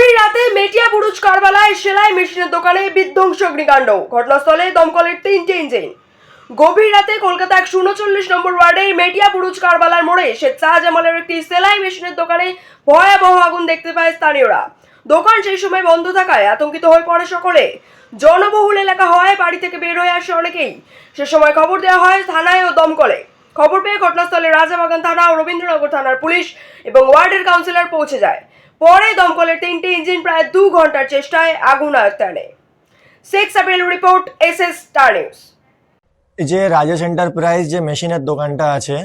গভীর রাতে মেটিয়া বুরুজ কারবালায় সেলাই মেশিনের দোকানে বিধ্বংস অগ্নিকাণ্ড। ঘটনাস্থলে দমকলের তিনটে ইঞ্জিন। গভীর রাতে কলকাতা একশো উনচল্লিশ নম্বর ওয়ার্ডের মেটিয়া বুরুজ কারবালার মোড়ে শেখ শাহজামালের একটি সেলাই মেশিনের দোকানে ভয়াবহ আগুন দেখতে পায় স্থানীয়রা। দোকান সেই সময় বন্ধ থাকায় আতঙ্কিত হয়ে পড়ে সকলে। জনবহুল এলাকা হয় বাড়ি থেকে বের হয়ে আসে অনেকেই। সে সময় খবর দেওয়া হয় থানায় ও দমকলে। খবর পেয়ে ঘটনাস্থলে রাজাবাগান থানা ও রবীন্দ্রনগর থানার পুলিশ এবং ওয়ার্ডের কাউন্সিলর পৌঁছে যায়। পরে দমকলের তিনটি ইঞ্জিন প্রায় দু ঘণ্টার চেষ্টায় আগুন আয়ত্তে আনে six April report S S Star News যে রাজেশ এন্টারপ্রাইজ যে মেশিনের দোকানটা আছে,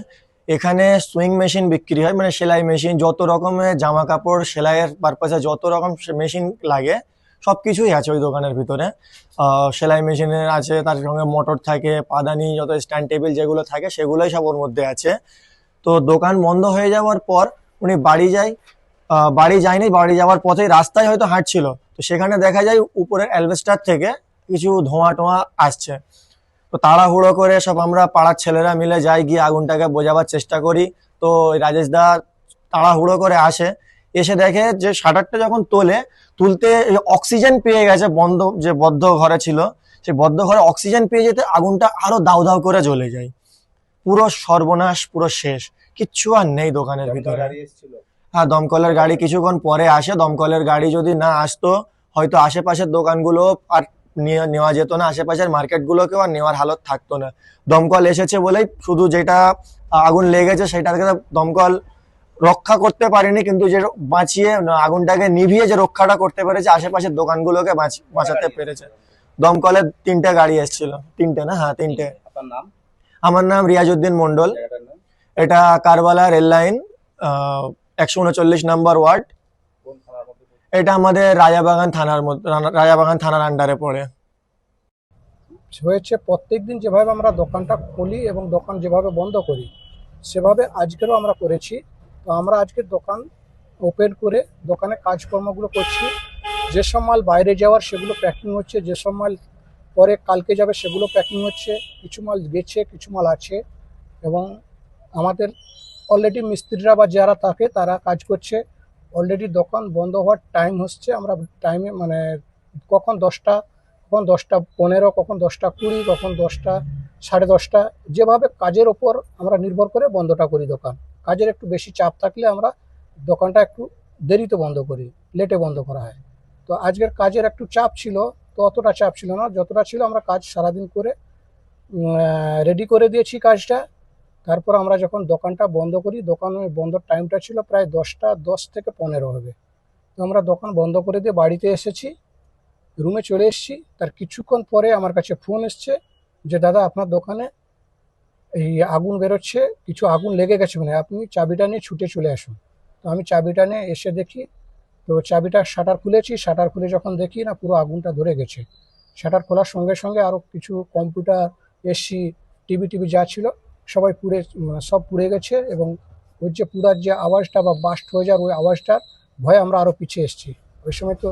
এখানে সুইং মেশিন বিক্রি হয় মানে সেলাই মেশিন যত রকমের জামা কাপড় সেলাইয়ের পারপাসে যত রকম মেশিন লাগে সব কিছুই আছে ওই দোকানের ভিতরে। সেলাই মেশিনের আছে, তার সঙ্গে মোটর থাকে, পাদানি, যত স্ট্যান্ড টেবিল যেগুলো থাকে, সেগুলোই সব ওর মধ্যে আছে। তো দোকান বন্ধ হয়ে যাওয়ার পর উনি বাড়ি যায় বাড়ি যায়নি, বাড়ি যাওয়ার পথেই রাস্তায় হয়তো হাঁটছিল। তো সেখানে দেখা যায় উপরের অ্যালভেস্টার থেকে কিছু ধোঁয়া টোঁয়া আসছে। তো তাড়াহুড়ো করে সব আমরা পাড়ার ছেলেরা মিলে যাই, গিয়ে আগুনটাকে বোঝাবার চেষ্টা করি। তো রাজেশ দা তাড়াহুড়ো করে আসে। এসে দেখে যে শাটারটা যখন তোলে, তুলতে অক্সিজেন পেয়ে গেছে বন্ধ, যে বদ্ধ ঘরে ছিল সেই বদ্ধ ঘরে অক্সিজেন পেয়ে যেতে আগুনটা আরও দাউ দাউ করে জ্বলে যায়। পুরো সর্বনাশ, পুরো শেষ। কিচ্ছু আর নেই দোকানের ভিতরে। হ্যাঁ দমকলের গাড়ি কিছুক্ষণ পরে আসে। দমকলের গাড়ি যদি না আসতো হয়তো আশেপাশের দোকানগুলো আর নেওয়া যেত না। আশেপাশের মার্কেটগুলোকেও আর নেওয়ার হালত থাকতো না। দমকল এসেছে বলেই শুধু যেটা আগুন লেগেছে সেটাকে দমকল রক্ষা করতে পারেনি কিন্তু যে বাঁচিয়ে আগুনটাকে নিভিয়ে যে রক্ষাটা করতে পেরেছে আশেপাশের দোকানগুলোকে বাঁচি- বাঁচাতে পেরেছে। দমকলের তিনটে গাড়ি এসেছিল। তিনটে না? হ্যাঁ তিনটে। আমার নাম রিয়াজউদ্দিন মন্ডল এটা কারবালা রেল লাইন একশো উনচল্লিশ নাম্বার ওয়ার্ড? এটা আমাদের রাজাবাগান থানার মধ্যে রাজাবাগান থানার আন্ডারে পড়ে। হয়েছে প্রত্যেকদিন যেভাবে আমরা দোকানটা খুলি এবং দোকান যেভাবে বন্ধ করি, সেভাবে আজকেরও আমরা করেছি। তো আমরা আজকে দোকান ওপেন করে দোকানে কাজকর্মগুলো করছি। যেসব মাল বাইরে যাওয়ার সেগুলো প্যাকিং হচ্ছে যেসব মাল পরে কালকে যাবে সেগুলো প্যাকিং হচ্ছে। কিছু মাল গেছে, কিছু মাল আছে এবং আমাদের অলরেডি মিস্ত্রিরা বা যারা থাকে, তারা কাজ করছে। অলরেডি দোকান বন্ধ হওয়ার টাইম হচ্ছে। আমরা টাইমে মানে কখন দশটা কখন দশটা পনেরো, কখন দশটা কুড়ি, কখন দশটা, সাড়ে দশটা, যেভাবে কাজের ওপর আমরা নির্ভর করে বন্ধটা করি দোকান। কাজের একটু বেশি চাপ থাকলে আমরা দোকানটা একটু দেরিতে বন্ধ করি লেটে বন্ধ করা হয়। তো আজকের কাজের একটু চাপ ছিল, তো অতটা চাপ ছিল না। যতটা ছিল আমরা কাজ সারাদিন করে রেডি করে দিয়েছি কাজটা। তারপর আমরা যখন দোকানটা বন্ধ করি, দোকানের বন্ধর টাইমটা ছিল প্রায় দশটা, দশ থেকে পনেরো হবে। তো আমরা দোকান বন্ধ করে দিয়ে বাড়িতে এসেছি। রুমে চলে এসেছি। তার কিছুক্ষণ পরে আমার কাছে ফোন এসছে যে, দাদা, আপনার দোকানে এই আগুন বেরোচ্ছে। কিছু আগুন লেগে গেছে মানে আপনি চাবিটা নিয়ে ছুটে চলে আসুন। তো আমি চাবিটা নিয়ে এসে দেখি, তো চাবিটা শাটার খুলেছি। শাটার খুলে যখন দেখি না, পুরো আগুনটা ধরে গেছে। শাটার খোলার সঙ্গে সঙ্গে আরও কিছু কম্পিউটার এসি টিভি টিভি যা ছিল সবাই পুড়ে মানে সব পুড়ে গেছে এবং ওই যে পুরার যে আওয়াজটা বা বাস্ট হয়ে যাওয়ার ওই আওয়াজটার ভয়ে আমরা আরও পিছিয়ে এসেছি। ওই সময় তো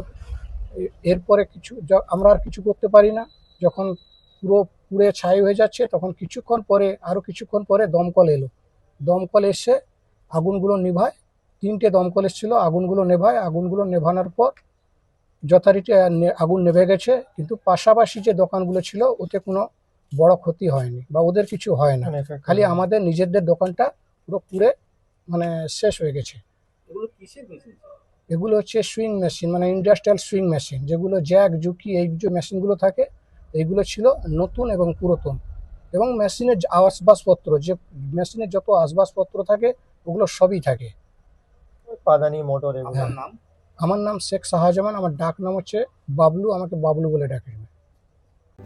এরপরে কিছু আমরা আর কিছু করতে পারি না। যখন পুরো পুড়ে ছাই হয়ে যাচ্ছে, তখন কিছুক্ষণ পরে আরও কিছুক্ষণ পরে দমকল এলো। দমকল এসে আগুনগুলো নিভায়। তিনটে দমকল এসেছিল, আগুনগুলো নেভায়। আগুনগুলো নেভানোর পর যথারীতি আগুন নেভে গেছে। কিন্তু পাশাপাশি যে দোকানগুলো ছিল, ওতে কোনো বড় ক্ষতি হয়নি বা ওদের কিছু হয় না। খালি আমাদের নিজেদের দোকানটা পুরো পুড়ে মানে শেষ হয়ে গেছে। এগুলো হচ্ছে সুইং মেশিন মানে ইন্ডাস্ট্রিয়াল সুইং মেশিন যেগুলো জ্যাক জুকি এই যে মেশিনগুলো থাকে এইগুলো ছিল নতুন এবং পুরাতন। এবং মেশিনের যে আসবাবপত্র যে মেশিনের যত আসবাবপত্র থাকে ওগুলো সবই থাকে। পাদানি মোটর এগুলো। আমার নাম শেখ শাহজামান আমার ডাক নাম হচ্ছে বাবলু আমাকে বাবলু বলে ডাকে।